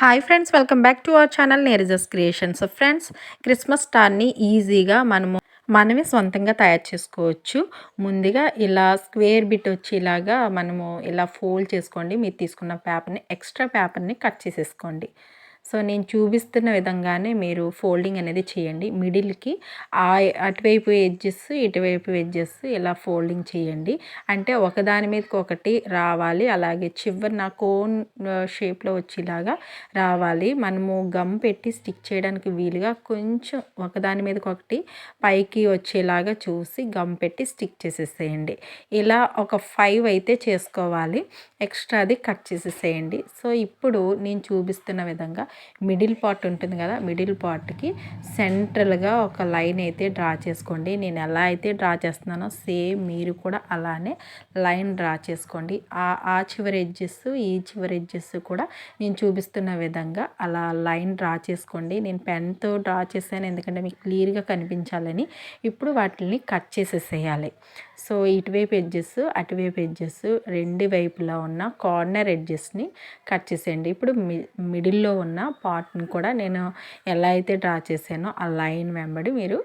Hi friends welcome back to our channel నేరిజస్ creations friends Christmas స్టార్ని ఈజీగా మనము మనమే సొంతంగా తయారు చేసుకోవచ్చు. ముందుగా ఇలా స్క్వేర్ బిట్ వచ్చేలాగా మనము ఇలా ఫోల్డ్ చేసుకోండి. మీరు తీసుకున్న పేపర్ని ఎక్స్ట్రా పేపర్ని కట్ చేసేసుకోండి. సో నేను చూపిస్తున్న విధంగానే మీరు ఫోల్డింగ్ అనేది చేయండి. మిడిల్కి ఆ అటువైపు ఎడ్జెస్ ఇటువైపు ఎడ్జెస్ ఇలా ఫోల్డింగ్ చేయండి. అంటే ఒకదాని మీదకి ఒకటి రావాలి. అలాగే చివరి నా కోన్ షేప్లో వచ్చేలాగా రావాలి. మనము గమ్ పెట్టి స్టిక్ చేయడానికి వీలుగా కొంచెం ఒకదాని మీదకి ఒకటి పైకి వచ్చేలాగా చూసి గమ్ పెట్టి స్టిక్ చేసేసేయండి. ఇలా ఒక ఫైవ్ అయితే చేసుకోవాలి. ఎక్స్ట్రా అది కట్ చేసేసేయండి. సో ఇప్పుడు నేను చూపిస్తున్న విధంగా మిడిల్ పార్ట్ ఉంటుంది కదా మిడిల్ పార్ట్కి సెంట్రల్గా ఒక లైన్ అయితే డ్రా చేసుకోండి. నేను ఎలా అయితే డ్రా చేస్తున్నానో సేమ్ మీరు కూడా అలానే లైన్ డ్రా చేసుకోండి. ఆ ఆ చివరి ఎడ్జెస్ ఈ చివరి ఎడ్జెస్ కూడా నేను చూపిస్తున్న విధంగా అలా లైన్ డ్రా చేసుకోండి. నేను పెన్తో డ్రా చేశాను ఎందుకంటే మీకు క్లియర్గా కనిపించాలని. ఇప్పుడు వాటిని కట్ చేసేసేయాలి. సో ఇటువైపు ఎడ్జెస్ అటువైపు ఎడ్జెస్ రెండు వైపులా ఉన్న కార్నర్ ఎడ్జెస్ని కట్ చేసేయండి. ఇప్పుడు మి మిడిల్లో ఉన్న పార్ట్ని కూడా నేను ఎలా అయితే డ్రా చేశానో ఆ లైన్ వెంబడి మీరు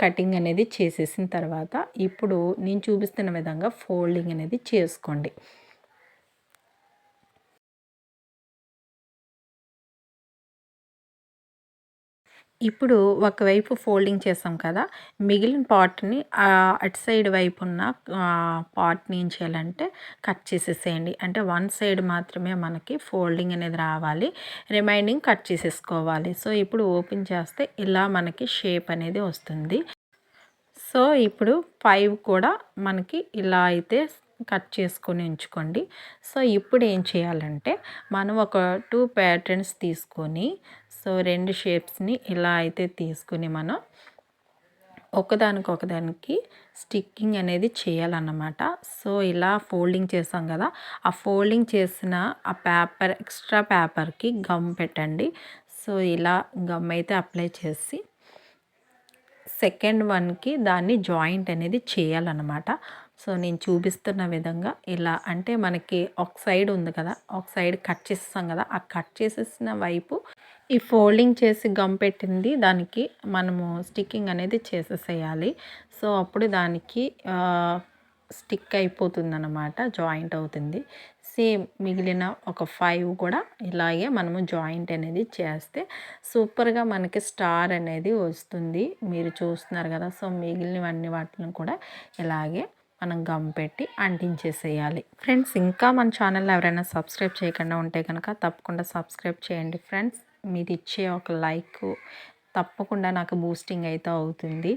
కటింగ్ అనేది చేసేసిన తర్వాత ఇప్పుడు నేను చూపిస్తున్న విధంగా ఫోల్డింగ్ అనేది చేసుకోండి. ఇప్పుడు ఒకవైపు ఫోల్డింగ్ చేసాం కదా మిగిలిన పార్ట్ని అటు సైడ్ వైపు ఉన్న పార్ట్ని ఏం చేయాలంటే కట్ చేసేసేయండి. అంటే వన్ సైడ్ మాత్రమే మనకి ఫోల్డింగ్ అనేది రావాలి రిమైనింగ్ కట్ చేసేసుకోవాలి. సో ఇప్పుడు ఓపెన్ చేస్తే ఇలా మనకి షేప్ అనేది వస్తుంది. సో ఇప్పుడు ఫైవ్ కూడా మనకి ఇలా అయితే కట్ చేసుకొని ఉంచుకోండి. సో ఇప్పుడు ఏం చేయాలంటే మనం ఒక టూ ప్యాటర్న్స్ తీసుకొని సో రెండు షేప్స్ని ఇలా అయితే తీసుకుని మనం ఒకదానికి ఒకదానికి స్టిక్కింగ్ అనేది చేయాలన్నమాట. సో ఇలా ఫోల్డింగ్ చేసాం కదా ఆ ఫోల్డింగ్ చేసిన ఆ పేపర్ ఎక్స్ట్రా పేపర్కి గమ్ పెట్టండి. సో ఇలా గమ్ అయితే అప్లై చేసి సెకండ్ వన్కి దాన్ని జాయింట్ అనేది చేయాలన్నమాట. సో నేను చూపిస్తున్న విధంగా ఇలా అంటే మనకి ఒక సైడ్ ఉంది కదా ఒక సైడ్ కట్ చేస్తాం కదా ఆ కట్ చేసేసిన వైపు ఈ ఫోల్డింగ్ చేసి గమ్ పెట్టింది దానికి మనము స్టిక్కింగ్ అనేది చేసేసేయాలి. సో అప్పుడు దానికి స్టిక్ అయిపోతుంది అనమాట జాయింట్ అవుతుంది. సేమ్ మిగిలిన ఒక ఫైవ్ కూడా ఇలాగే మనము జాయింట్ అనేది చేస్తే సూపర్గా మనకి స్టార్ అనేది వస్తుంది. మీరు చూస్తున్నారు కదా సో మిగిలినవన్నీ వాటిని కూడా ఇలాగే మనం గమ్ పెట్టి అంటించేసేయాలి. ఫ్రెండ్స్ ఇంకా మన ఛానల్ ఎవరైనా సబ్స్క్రైబ్ చేయకుండా ఉంటే కనుక తప్పకుండా సబ్స్క్రైబ్ చేయండి. ఫ్రెండ్స్ మీరు ఇచ్చే ఒక లైక్ తప్పకుండా నాకు బూస్టింగ్ అయితే అవుతుంది.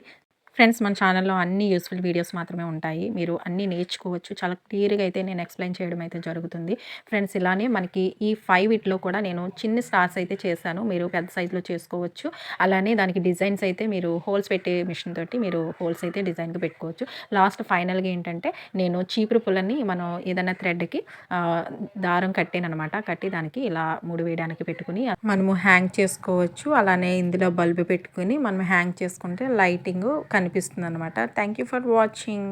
ఫ్రెండ్స్ మన ఛానల్లో అన్ని యూస్ఫుల్ వీడియోస్ మాత్రమే ఉంటాయి. మీరు అన్నీ నేర్చుకోవచ్చు. చాలా క్లియర్గా అయితే నేను ఎక్స్ప్లెయిన్ చేయడం అయితే జరుగుతుంది. ఫ్రెండ్స్ ఇలానే మనకి ఈ ఫైవ్ ఇట్లో కూడా నేను చిన్న స్టార్స్ అయితే చేశాను. మీరు పెద్ద సైజులో చేసుకోవచ్చు. అలానే దానికి డిజైన్స్ అయితే మీరు హోల్స్ పెట్టే మిషన్ తోటి మీరు హోల్స్ అయితే డిజైన్గా పెట్టుకోవచ్చు. లాస్ట్ ఫైనల్గా ఏంటంటే నేను చీపురు పుల్లని మనం ఏదైనా థ్రెడ్కి దారం కట్టానమాట కట్టి దానికి ఇలా ముడి వేయడానికి పెట్టుకుని మనము హ్యాంగ్ చేసుకోవచ్చు. అలానే ఇందులో బల్బు పెట్టుకుని మనం హ్యాంగ్ చేసుకుంటే లైటింగ్ కనిపిస్తుంది అనమాట థ్యాంక్ యూ ఫర్ వాచింగ్